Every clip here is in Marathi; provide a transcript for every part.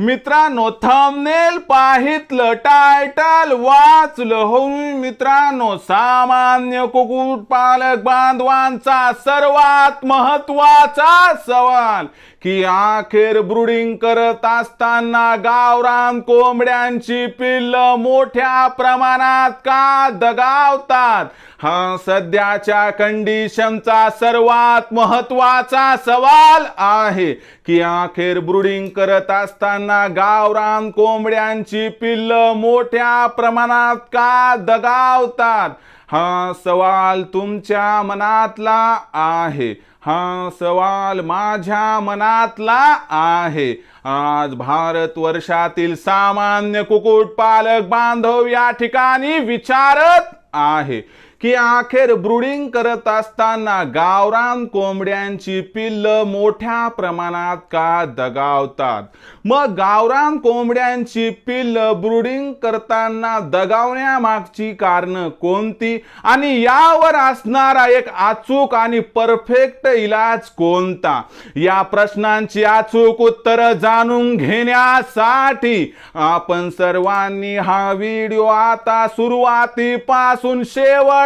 मित्रांनो थंबनेल पाहितलं टायटल वाचलं हो मित्रांनो सामान्य कुक्कुटपालक बांधवांचा सर्वात महत्त्वाचा सवाल की अखेर ब्रुडिंग करत असताना गावरान कोंबड्यांची पिल्ल मोठ्या प्रमाणात का दगावतात? हा सध्याच्या कंडिशनचा सर्वात महत्त्वाचा सवाल आहे. की अखेर ब्रुडिंग करत असताना गावरान कोंबड्यांची पिल्ल मोठ्या प्रमाणात का दगावतात? हा सवाल तुमच्या मनातला आहे. हा सवाल माझ्या मनातला आहे. आज भारत वर्षातील सामान्य कुक्कुटपालक बांधव या ठिकाणी विचारत आहे. की अखेर ब्रुडिंग करत असताना गावरान कोंबड्यांची पिल्ल मोठ्या प्रमाणात का दगावतात? मग गावरान कोंबड्यांची पिल्ल ब्रुडिंग करताना दगावण्यामागची कारण कोणती? आणि यावर असणारा एक अचूक आणि परफेक्ट इलाज कोणता? या प्रश्नांची अचूक उत्तर जाणून घेण्यासाठी आपण सर्वांनी हा व्हिडिओ आता सुरुवातीपासून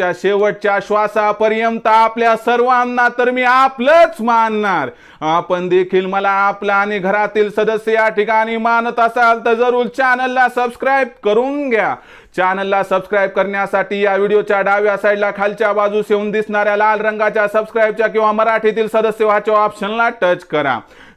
जीवनाच्या शेवटच्या श्वासापर्यंत आपल्या सर्वांना तर मी आपलंच मानणार. आपण देखील मला आपला आणि घरातील सदस्य या ठिकाणी मानत असाल तर जरूर चॅनलला सबस्क्राईब करून घ्या. चॅनलला सबस्क्राईब करण्यासाठी या व्हिडिओच्या डाव्या साईडला खालच्या बाजूस येऊन दिसणाऱ्या लाल रंगाच्या सबस्क्राईबच्या किंवा मराठीतील सदस्य व्हाच्या ऑप्शनला टच करा.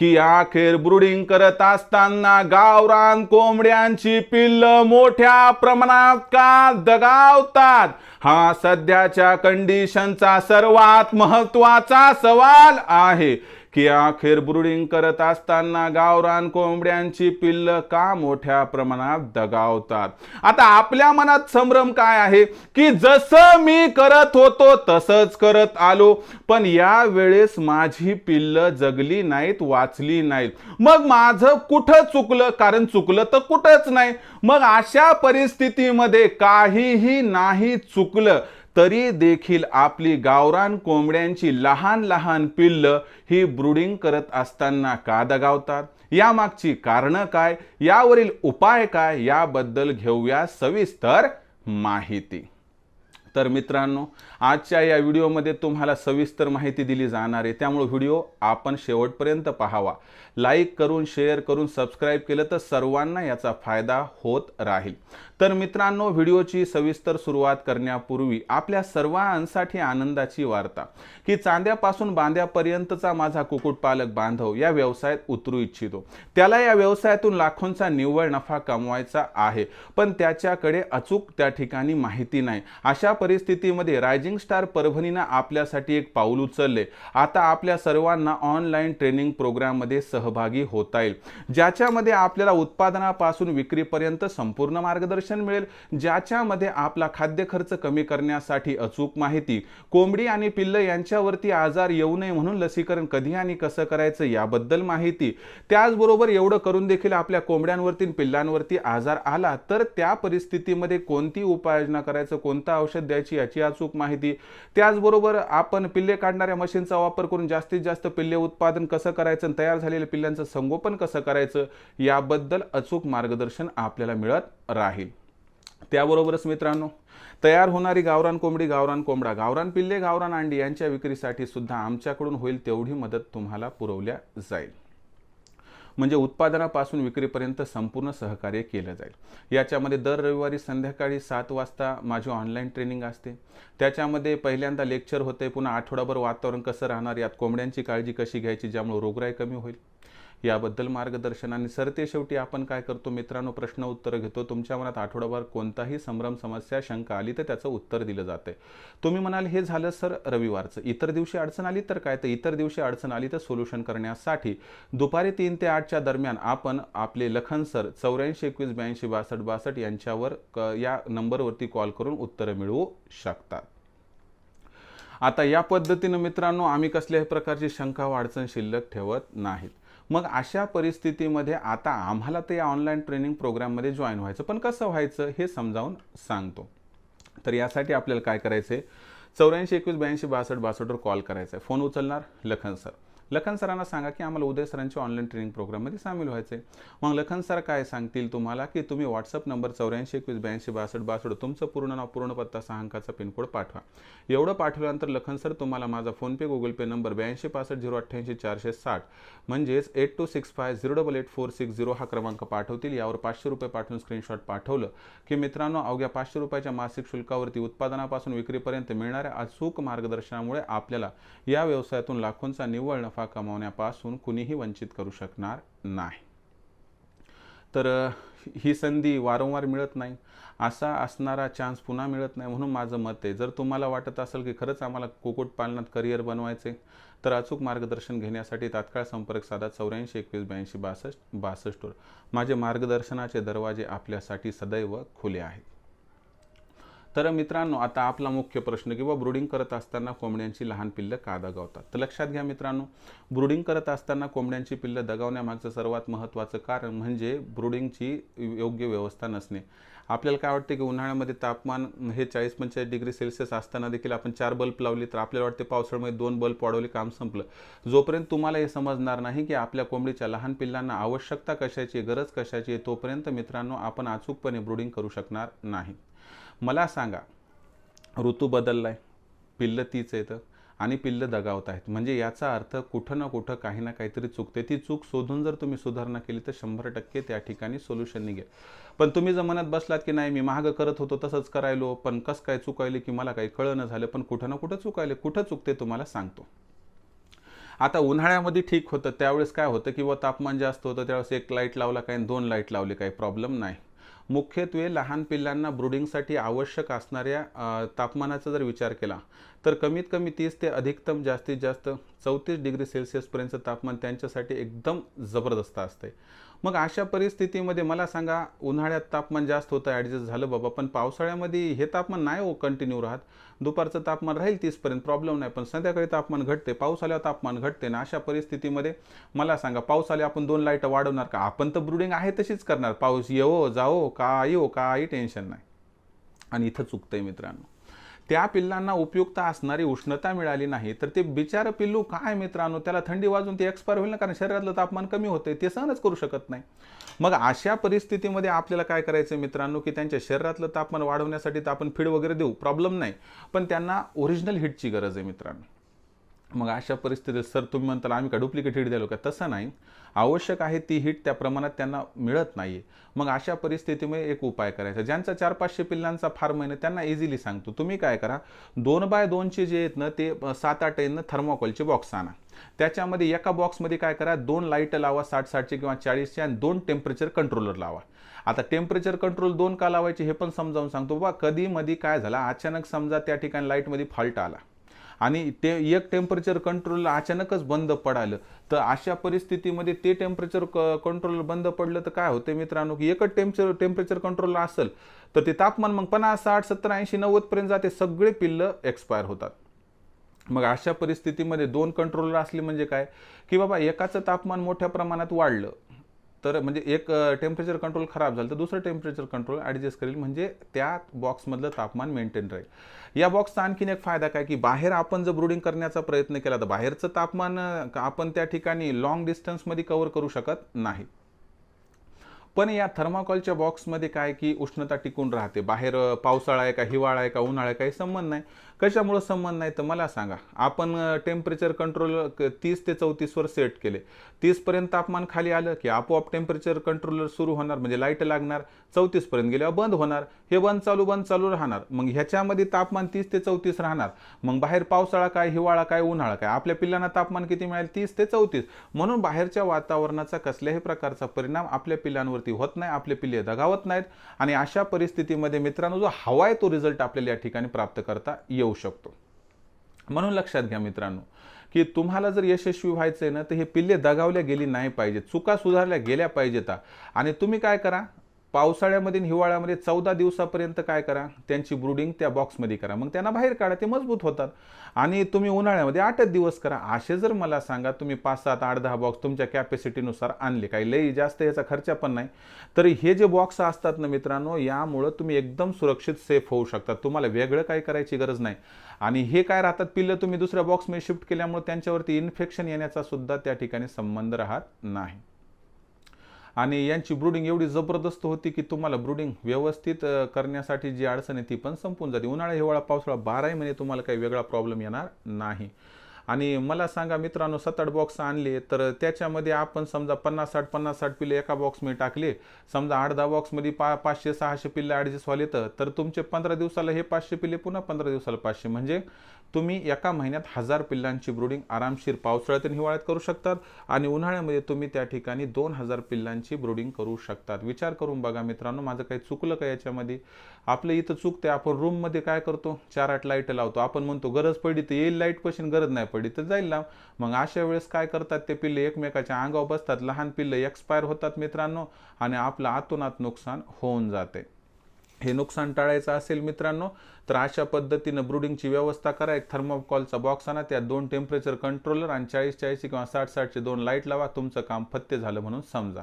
की अखेर ब्रुडिंग करत असताना गावरान कोंबड्यांची पिल्ल मोठ्या प्रमाणात का दगावतात? हा सध्याच्या कंडिशनचा सर्वात महत्त्वाचा सवाल आहे. की अखेर ब्रुडिंग करत असताना गावरान कोंबड्यांची पिल्ल का मोठ्या प्रमाणात दगावतात? आता आपल्या मनात संभ्रम काय आहे? की जसं मी करत होतो तसंच करत आलो. पण या वेळेस माझी पिल्ल जगली नाहीत वाचली नाहीत. मग माझं कुठं चुकलं? कारण चुकलं तर कुठंच नाही. मग अशा परिस्थितीमध्ये काहीही नाही चुकलं तरी देखील आपली गावरान कोंबड्यांची लहान लहान पिल्ल ही ब्रुडिंग करत असताना का दगावतात यामागची कारणं काय? यावरील उपाय काय? याबद्दल घेऊया सविस्तर माहिती. तर मित्रांनो आजच्या या व्हिडिओमध्ये तुम्हाला सविस्तर माहिती दिली जाणार आहे. त्यामुळे व्हिडिओ आपण शेवटपर्यंत पाहावा. लाईक करून शेअर करून सबस्क्राईब केलं तर सर्वांना याचा फायदा होत राहील. तर मित्रांनो व्हिडिओची सविस्तर सुरुवात करण्यापूर्वी आपल्या सर्वांसाठी आनंदाची वार्ता. की चांद्यापासून बांद्यापर्यंतचा माझा कुक्कुटपालक बांधव या व्यवसायात उतरू इच्छितो. त्याला या व्यवसायातून लाखोंचा निव्वळ नफा कमवायचा आहे. पण त्याच्याकडे अचूक त्या ठिकाणी माहिती नाही. अशा परिस्थितीमध्ये रायझिंग स्टार परभणीनं आपल्यासाठी एक पाऊल उचलले. आता आपल्या सर्वांना ऑनलाईन ट्रेनिंग प्रोग्राममध्ये सहभागी होता येईल. ज्याच्यामध्ये आपल्याला उत्पादनापासून विक्रीपर्यंत संपूर्ण मार्गदर्शन मिळेल. ज्याच्यामध्ये आपला खाद्य खर्च कमी करण्यासाठी अचूक माहिती. कोंबडी आणि पिल्ल यांच्यावरती आजार येऊ नये म्हणून लसीकरण कधी आणि कसं करायचं याबद्दल माहिती. त्याचबरोबर एवढं करून देखील आपल्या कोंबड्यांवरती पिल्लांवरती आजार आला तर त्या परिस्थितीमध्ये कोणती उपाययोजना करायचं कोणतं औषध द्यायची याची अचूक माहिती. त्याचबरोबर आपण पिल्ले काढणाऱ्या मशीनचा वापर करून जास्तीत जास्त पिल्ले उत्पादन कसं करायचं आणि तयार झालेल्या पिल्ल्यांचं संगोपन कसं करायचं याबद्दल अचूक मार्गदर्शन आपल्याला मिळत राहील. त्याबरोबरच मित्रांनो तयार होणारी गावरान कोंबडी गावरान कोंबडा गावरान पिल्ले गावरान अंडी यांच्या विक्रीसाठी सुद्धा आमच्याकडून होईल तेवढी मदत तुम्हाला पुरवल्या जाईल. म्हणजे उत्पादनापासून विक्रीपर्यंत संपूर्ण सहकार्य केलं जाईल. याच्यामध्ये दर रविवारी संध्याकाळी सात वाजता माझी ऑनलाईन ट्रेनिंग असते. त्याच्यामध्ये पहिल्यांदा लेक्चर होते पुन्हा आठवडाभर वातावरण कसं राहणार यात कोंबड्यांची काळजी कशी घ्यायची ज्यामुळे रोगराई कमी होईल. याबद्दल मार्गदर्शन आणि सरते शेवटी आपण काय करतो? मित्रांनो प्रश्न उत्तर घेतो. तुमच्या मनात आठवडाभर कोणताही संभ्रम समस्या शंका आली तर त्याचं उत्तर दिलं जाते. तुम्ही म्हणाल हे झालं सर रविवारचं. इतर दिवशी अडचण आली तर काय? तर इतर दिवशी अडचण आली तर सोल्युशन करण्यासाठी दुपारी तीन ते आठच्या दरम्यान आपण आपले लखन सर चौऱ्याऐंशी एकवीस ब्याऐंशी बासष्ट बासष्ट यांच्यावर या नंबरवरती कॉल करून उत्तरं मिळवू शकतात. आता या पद्धतीनं मित्रांनो आम्ही कसल्याही प्रकारची शंका व अडचण शिल्लक ठेवत नाहीत. मग अशा परिस्थितीमध्ये आता आम्हाला ते ऑनलाईन ट्रेनिंग प्रोग्राममध्ये जॉईन व्हायचं. पण कसं व्हायचं हे समजावून सांगतो. तर यासाठी आपल्याला काय करायचं आहे चौऱ्याऐंशी एकवीस ब्याऐंशी बासष्ट बासष्टवर कॉल करायचा आहे फोन उचलणार? लखन सर लखन सरांना सांगा की आम्हाला उदय सरांच्या ऑनलाईन ट्रेनिंग प्रोग्राममध्ये सामील व्हायचं आहे मग लखन सर काय सांगतील तुम्हाला की तुम्ही व्हॉट्सअप नंबर चौऱ्याऐंशी एकवीस ब्याऐंशी बासष्ट बासष्ट तुमचं पूर्ण नाव पूर्ण पत्ता सहा अंकाचा पिनकोड पाठवा. एवढं पाठवल्यानंतर लखन सर तुम्हाला माझा फोनपे गुगल पे नंबर ब्याऐंशी पासष्ट झिरो अठ्ठ्याऐंशी चारशे साठ म्हणजेच eight two six five zero double eight four six zero हा क्रमांक पाठवतील. यावर पाचशे रुपये पाठवून स्क्रीनशॉट पाठवलं की मित्रांनो अवघ्या पाचशे रुपयाच्या मासिक शुल्कावरती उत्पादनापासून विक्रीपर्यंत मिळणाऱ्या अचूक मार्गदर्शनामुळे आपल्याला या व्यवसायातून लाखोंचा निव्वळ नफा कमावण्यापासून कुणीही वंचित करू शकणार नाही. तर ही संधी वारंवार मिळत नाही. असा असणारा चान्स पुन्हा मिळत नाही म्हणून माझं मत आहे. जर तुम्हाला वाटत असेल की खरंच आम्हाला कुक्कुटपालनात करिअर बनवायचे तर अचूक मार्गदर्शन घेण्यासाठी तात्काळ संपर्क साधा चौऱ्याऐंशी एकवीस ब्याऐंशी बासष्ट बासष्टवर माझे मार्गदर्शनाचे दरवाजे आपल्यासाठी सदैव खुले आहेत. तर मित्रांनो आता आपला मुख्य प्रश्न किंवा ब्रुडिंग करत असताना कोंबड्यांची लहान पिल्लं का दगावतात? तर लक्षात घ्या मित्रांनो ब्रुडिंग करत असताना कोंबड्यांची पिल्लं दगावण्यामागचं सर्वात महत्त्वाचं कारण म्हणजे ब्रुडिंगची योग्य व्यवस्था नसणे. आपल्याला काय वाटते की उन्हाळ्यामध्ये तापमान हे चाळीस पंचेचाळीस डिग्री सेल्सिअस असताना देखील आपण चार बल्ब लावले तर आपल्याला वाटते पावसाळ्यामध्ये दोन बल्ब वाढवले काम संपलं. जोपर्यंत तुम्हाला हे समजणार नाही की आपल्या कोंबडीच्या लहान पिल्लांना आवश्यकता कशाची आहे, गरज कशाची आहे, तोपर्यंत मित्रांनो आपण अचूकपणे ब्रुडिंग करू शकणार नाही. मला सांगा ऋतू बदललाय पिल्लं तीच येतं आणि पिल्लं दगावत आहेत. म्हणजे याचा अर्थ कुठं ना कुठं काही ना काहीतरी चुकते. ती चूक शोधून जर तुम्ही सुधारणा केली तर शंभर टक्के त्या ठिकाणी सोल्युशन निघेल. पण तुम्ही जर बसलात की नाही मी महाग करत होतो तसंच करायलो पण कसं काय चुकायले की मला काही कळणं झालं पण कुठं ना कुठं चुकायले कुठं चुकते तुम्हाला सांगतो. आता उन्हाळ्यामध्ये ठीक होतं त्यावेळेस काय होतं किंवा तापमान जास्त होतं त्यावेळेस एक लाइट लावला काय आणि दोन लाइट लावले काही प्रॉब्लेम नाही. मुख्यत्वे लहान पिल्लांना ब्रुडिंगसाठी आवश्यक असणाऱ्या तापमानाचा जर विचार केला तर कमीत कमी तीस ते अधिकतम जास्तीत जास्त चौतीस डिग्री सेल्सिअसपर्यंतचं तापमान त्यांच्यासाठी एकदम जबरदस्त असते मग अशा परिस्थितीमध्ये मला सांगा उन्हाळ्यात तापमान जास्त होतं ॲडजस्ट झालं बाबा पण पावसाळ्यामध्ये हे तापमान नाही हो कंटिन्यू राहत. दुपारचं तापमान राहील तीसपर्यंत प्रॉब्लेम नाही पण संध्याकाळी तापमान घटते पाऊस आल्यावर तापमान घटते ना अशा परिस्थितीमध्ये मला सांगा पाऊस आले आपण दोन लाइट वाढवणार का? आपण तर ब्रुडिंग आहे तशीच करणार पाऊस येवो जाओ का येऊ काही टेन्शन नाही. आणि इथं चुकतंय मित्रांनो. त्या पिल्लांना उपयुक्त असणारी उष्णता मिळाली नाही तर ते बिचारं पिल्लू काय मित्रांनो त्याला थंडी वाजून ते एक्सपायर होईल ना कारण शरीरातलं तापमान कमी होते ते सहनच करू शकत नाही. मग अशा परिस्थितीमध्ये आपल्याला काय करायचं मित्रांनो की त्यांच्या शरीरातलं तापमान वाढवण्यासाठी तर आपण फीड वगैरे देऊ प्रॉब्लेम नाही. पण त्यांना ओरिजिनल हिटची गरज आहे मित्रांनो. मग अशा परिस्थितीत सर तुम्ही म्हणताल आम्ही का डुप्लिकेट हिट द्यालो का? तसं नाही. आवश्यक आहे ती हिट त्या प्रमाणात त्यांना मिळत नाही मग अशा परिस्थितीमध्ये एक उपाय करायचा. ज्यांचा चार पाचशे पिल्लांचा फार्म आहे त्यांना इझिली सांगतो तुम्ही काय करा दोन बाय दोनचे जे आहेत ना ते सात आठ आहेत ना थर्माकोलचे बॉक्स आणा. त्याच्यामध्ये एका बॉक्समध्ये काय करा दोन लाइट लावा साठ साठचे किंवा चाळीसचे आणि दोन टेम्परेचर कंट्रोलर लावा. आता टेम्परेचर कंट्रोल दोन का लावायचे हे पण समजावून सांगतो. बाबा कधी मधी काय झालं अचानक समजा त्या ठिकाणी लाईटमध्ये फॉल्ट आला. आणि ते एक टेम्परेचर कंट्रोल अचानकच बंद पडालं. तर अशा परिस्थितीमध्ये ते टेम्परेचर कंट्रोल बंद पडलं तर काय होते मित्रांनो? की एकच टेम्परेचर टेम्परेचर कंट्रोल असेल तर ते तापमान मग पन्नास साठ सत्तर ऐंशी नव्वदपर्यंत जाते. सगळे पिल्लं एक्सपायर होतात. मग अशा परिस्थितीमध्ये दोन कंट्रोलर असले म्हणजे काय? की बाबा एकाचं तापमान मोठ्या प्रमाणात वाढलं. तर म्हणजे एक टेम्परेचर कंट्रोल खराब झालं तर दुसरं टेम्परेचर कंट्रोल ॲडजस्ट करेल. म्हणजे त्या बॉक्समधलं तापमान मेंटेन राहील. या बॉक्सचा आणखीन एक फायदा काय की बाहेर आपण जर ब्रुडिंग करण्याचा प्रयत्न केला तर बाहेरचं तापमान आपण त्या ठिकाणी लॉंग डिस्टन्समध्ये कव्हर करू शकत नाही. पण या थर्माकॉलच्या बॉक्समध्ये काय की उष्णता टिकून राहते. बाहेर पावसाळा आहे का हिवाळा आहे का उन्हाळा आहे काही संबंध नाही. कशामुळं संबंध नाही तर मला सांगा. आपण टेम्परेचर कंट्रोल तीस ते चौतीसवर सेट केले. तीसपर्यंत तापमान खाली आलं की आपोआप टेम्परेचर कंट्रोलर सुरू होणार म्हणजे लाइट लागणार. चौतीसपर्यंत गेल्यावर बंद होणार. हे बंद चालू बंद चालू राहणार. मग ह्याच्यामध्ये तापमान तीस ते चौतीस राहणार. मग बाहेर पावसाळा काय हिवाळा काय उन्हाळा काय? आपल्या पिल्लांना तापमान किती मिळेल? तीस ते चौतीस. म्हणून बाहेरच्या वातावरणाचा कसल्याही प्रकारचा परिणाम आपल्या पिल्लांवरती होत नाही आपले पिल्ले दगावत नाहीत. आणि अशा परिस्थितीमध्ये मित्रांनो जो हवा आहे तो रिझल्ट आपल्याला या ठिकाणी प्राप्त करता येऊ शकतो. म्हणून लक्षात घ्या मित्रांनो की तुम्हाला जर यशस्वी व्हायचं आहे ना तर हे पिल्ले दगावल्या गेली नाही पाहिजे चुका सुधारल्या गेल्या पाहिजेत. आणि तुम्ही काय करा पावसाळ्यामध्ये हिवाळ्यामध्ये चौदा दिवसापर्यंत काय करा? त्यांची ब्रुडिंग त्या बॉक्समध्ये करा. मग त्यांना बाहेर काढा ते मजबूत होतात. आणि तुम्ही उन्हाळ्यामध्ये आठच दिवस करा. असे जर मला सांगा तुम्ही पाच सात आठ दहा बॉक्स तुमच्या कॅपॅसिटीनुसार आणले काही. लई जास्त याचा खर्च पण नाही. तरी हे जे बॉक्स असतात ना मित्रांनो यामुळं तुम्ही एकदम सुरक्षित सेफ होऊ शकता. तुम्हाला वेगळं काय करायची गरज नाही. आणि हे काय राहतात? पिल्लं तुम्ही दुसऱ्या बॉक्समध्ये शिफ्ट केल्यामुळे त्यांच्यावरती इन्फेक्शन येण्याचा सुद्धा त्या ठिकाणी संबंध राहत नाही. आणि यांची ब्रुडिंग एवढी जबरदस्त होती की तुम्हाला ब्रुडिंग व्यवस्थित करण्यासाठी जी अडचण आहे ती पण संपून जाते. उन्हाळा हिवाळा पावसाळा बाराही महिने तुम्हाला काही वेगळा प्रॉब्लेम येणार नाही. आणि मला सांगा मित्रांनो सात आठ बॉक्स आणले तर त्याच्यामध्ये आपण समजा पन्नास साठ पन्नास साठ पिल्ले एका बॉक्समध्ये टाकले समजा आठ दहा बॉक्समध्ये पा पाचशे सहाशे पिल्ले ॲडजस्ट व्हाले तर तर तुमचे पंधरा दिवसाला हे पाचशे पिल्ले पुन्हा पंधरा दिवसाला पाचशे. म्हणजे तुम्ही एका महिन्यात हजार पिल्लांची ब्रुडिंग आरामशीर पावसाळ्यात आणि हिवाळ्यात करू शकतात आणि उन्हाळ्यामध्ये तुम्ही त्या ठिकाणी दोन हजार पिल्लांची ब्रुडिंग करू शकतात. विचार करून बघा मित्रांनो माझं काही चुकलं का याच्यामध्ये? आपलं इथं चुकते आपण रूममध्ये काय करतो? चार आठ लाइट लावतो. आपण म्हणतो गरज पडली तर येईल लाइट पशीन गरज नाही पडली तर जाईल लाव मग अशा वेळेस काय करतात ते पिल्ले? एकमेकाच्या अंगावर बसतात. लहान पिल्ले एक्सपायर होतात मित्रांनो आणि आपलं आतोनात नुकसान होऊन जाते. हे नुकसान टाळायचं असेल मित्रांनो तर अशा पद्धतीनं ब्रुडिंगची व्यवस्था करा. एक थर्मोकॉलचा बॉक्स आणा त्यात दोन टेम्परेचर कंट्रोलर आणि चाळीस चाळीस किंवा साठ साठचे दोन लाइट लावा. तुमचं काम फत्ते झालं म्हणून समजा.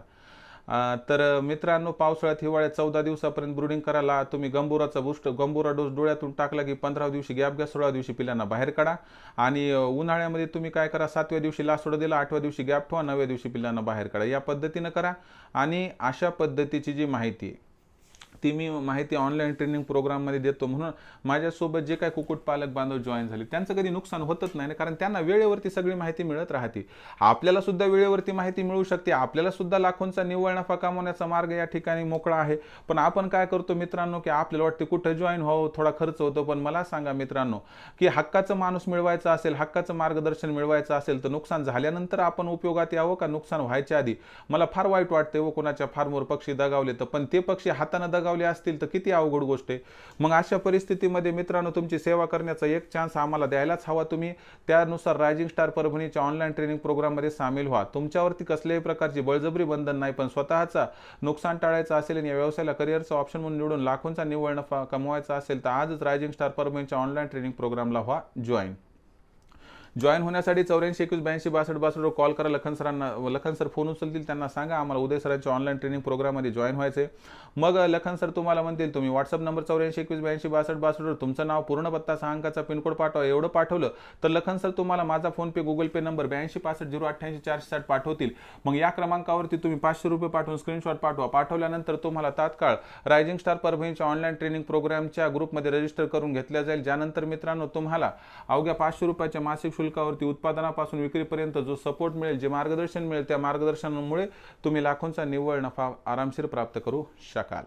तर मित्रांनो पावसाळ्यात हिवाळ्यात चौदा दिवसापर्यंत ब्रुडिंग करायला तुम्ही गंबुराचा बुस्ट गंबुरा डोस डोळ्यातून टाकला की पंधरा दिवशी गॅप घ्या सोळा दिवशी पिलांना बाहेर काढा. आणि उन्हाळ्यामध्ये तुम्ही काय करा सातव्या दिवशी लासोडं दिला आठव्या दिवशी गॅप ठेवा नवव्या दिवशी पिलांना बाहेर काढा. या पद्धतीनं करा. आणि अशा पद्धतीची जी माहिती आहे ती मी माहिती ऑनलाईन ट्रेनिंग प्रोग्राममध्ये देतो म्हणून माझ्यासोबत जे काही कुक्कुटपालक बांधव जॉईन झाले त्यांचं कधी नुकसान होतच नाही ना कारण त्यांना वेळेवरती सगळी माहिती मिळत राहते. आपल्याला सुद्धा वेळेवरती माहिती मिळू शकते आपल्याला सुद्धा लाखोंचा निव्वळ नफा कमवण्याचा मार्ग या ठिकाणी मोकळा आहे. पण आपण काय करतो मित्रांनो की आपल्याला वाटते कुठं जॉईन व्हावं थोडा खर्च होतो पण मला सांगा मित्रांनो की हक्काचं माणूस मिळवायचा असेल हक्काचं मार्गदर्शन मिळवायचं असेल तर नुकसान झाल्यानंतर आपण उपयोगात यावं का नुकसान व्हायच्या आधी? मला फार वाईट वाटते व हो, कोणाच्या फार्मवर पक्षी दगावले तर पण ते पक्षी हातानं दगावले असतील तर किती अवघड गोष्ट आहे. मग अशा परिस्थितीमध्ये मित्रांनो तुमची सेवा करण्याचा एक चान्स आम्हाला द्यायलाच हवा तुम्ही. त्यानुसार रायझिंग स्टार परभणीच्या ऑनलाईन ट्रेनिंग प्रोग्राममध्ये सामील व्हा. तुमच्यावरती कसल्याही प्रकारची बळजबरी बंधन नाही पण स्वतःचा नुकसान टाळायचं असेल आणि या व्यवसायाला करिअरचा ऑप्शन म्हणून निवडून लाखोंचा निव्वळ नफा कमवायचा असेल तर आजच रायझिंग स्टार परभणीच्या ऑनलाईन ट्रेनिंग प्रोग्रामला व्हा जॉईन जॉईन होण्यासाठी चौऱ्याऐंशी एकवीस ब्याऐंशी बासष्ट बासष्टवर कॉल करा. लखन सरांना लखन सर फोन उचलतील त्यांना सांगा. आम्हाला उदय सरांच्या ऑनलाईन ट्रेनिंग प्रोग्राममध्ये जॉईन व्हायचे मग लखन सर तुम्हाला म्हणतील तुम्ही व्हॉट्सअप नंबर चौऱ्याऐंशी एकवीस ब्याऐंशी बासष्ट बासष्टवर तुमचं नाव पूर्ण पत्ता सहा अंकाचा पिनकोड पाठवा. एवढं पाठवलं तर लखन सर तुम्हाला माझा PhonePe Google Pay number ब्याऐंशी पासष्ट झिरो अठ्ठ्याऐंशी चारशे साठ पाठवतील. मग या क्रमांकावरती तुम्ही पाचशे रुपये पाठवून स्क्रीनशॉट पाठवा. पाठवल्यानंतर तुम्हाला तात्काळ रायझिंग स्टार परभणीच्या ऑनलाईन ट्रेनिंग प्रोग्रामच्या ग्रुपमध्ये रजिस्टर करून घेतल्या जाईल. ज्यानंतर मित्रांनो तुम्हाला अवघ्या पाचशे रुपयाच्या मासिक शुल्क शुल्कावरती उत्पादनापासून विक्रीपर्यंत जो सपोर्ट मिळेल जे मार्गदर्शन मिळेल त्या मार्गदर्शनामुळे तुम्ही लाखोंचा निव्वळ नफा आरामशीर प्राप्त करू शकाल.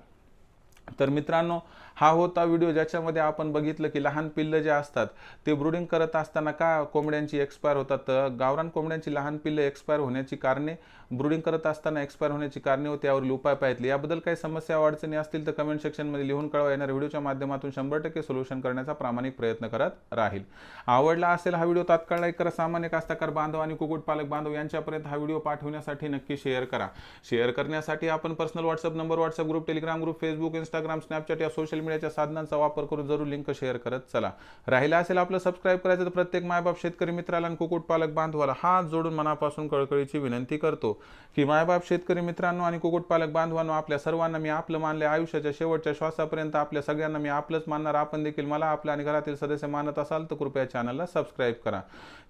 तर मित्रांनो हा होता व्हिडिओ ज्याच्यामध्ये आपण बघितलं की लहान पिल्लं जे असतात ते ब्रुडिंग करत असताना का कोंबड्यांची एक्सपायर होतात? तर गावरान कोंबड्यांची लहान पिल्लं एक्सपायर होण्याची कारणे ब्रुडिंग करत असताना एक्सपायर होण्याची कारणे व त्यावरील उपाय पाहिजे याबद्दल काही समस्या अडचणी असतील तर कमेंट सेक्शनमध्ये लिहून कळवा. येणार व्हिडिओच्या माध्यमातून शंभर टक्के सोल्युशन करण्याचा प्रामाणिक प्रयत्न करत राहील. आवडला असेल हा व्हिडिओ तात्काळ लाईक करा. सामान्य कास्तकार बांधव आणि कुक्कुटपालक बांधव यांच्यापर्यंत हा व्हिडिओ पाठवण्यासाठी नक्की शेअर करा. शेअर करण्यासाठी आपण personal WhatsApp number WhatsApp group Telegram group Facebook Instagram Snapchat या सोशल मीडियाच्या साधनांचा वापर करून जरूर लिंक शेअर करत चला. राहिला असेल आपलं सबस्क्राईब करायचं तर प्रत्येक मायबाप शेतकरी मित्राला आणि कुक्कुटपालक बांधवाला हात जोडून मनापासून कळकळीची विनंती करतो की मायबाप शेतकरी मित्रांनो आणि कुक्कुटपालक बांधवांनो आपल्या सर्वांना मी आपलं मानले आयुष्याच्या शेवटच्या श्वासापर्यंत आपल्या सगळ्यांना मी आपलंच मानणार. आपण देखील मला आपल्या आणि घरातील सदस्य मानत असाल तर कृपया चॅनलला सबस्क्राईब करा.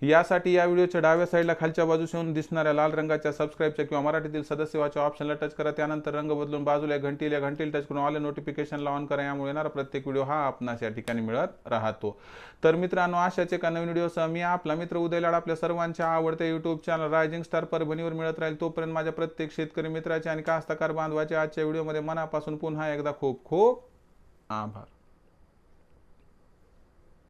यासाठी या व्हिडिओच्या डाव्या साईडला खालच्या बाजूस येऊन दिसणाऱ्या लाल रंगाच्या सबस्क्राईबच्या किंवा मराठीतील सदस्य वाच्या ऑप्शनला टच करा. त्यानंतर रंग बदलून बाजूला घंटीला घंटीला टच करून ऑल नोटिफिकेशनला ऑन करा. यामुळे येणारा प्रत्येक व्हिडिओ हा आपणास या ठिकाणी मिळत राहतो. तर मित्रांनो अशाच एका नवीन व्हिडिओसह मी आपला मित्र उदय लाड आपल्या सर्वांच्या आवडत्या युट्यूब चॅनल रायझिंग स्टार परभणीवर मिळत राहील. तोपर्यंत माझ्या प्रत्येक शेतकरी मित्राचे आणि कास्तकार बांधवाचे आजच्या व्हिडिओमध्ये मनापासून पुन्हा एकदा खूप खूप आभार.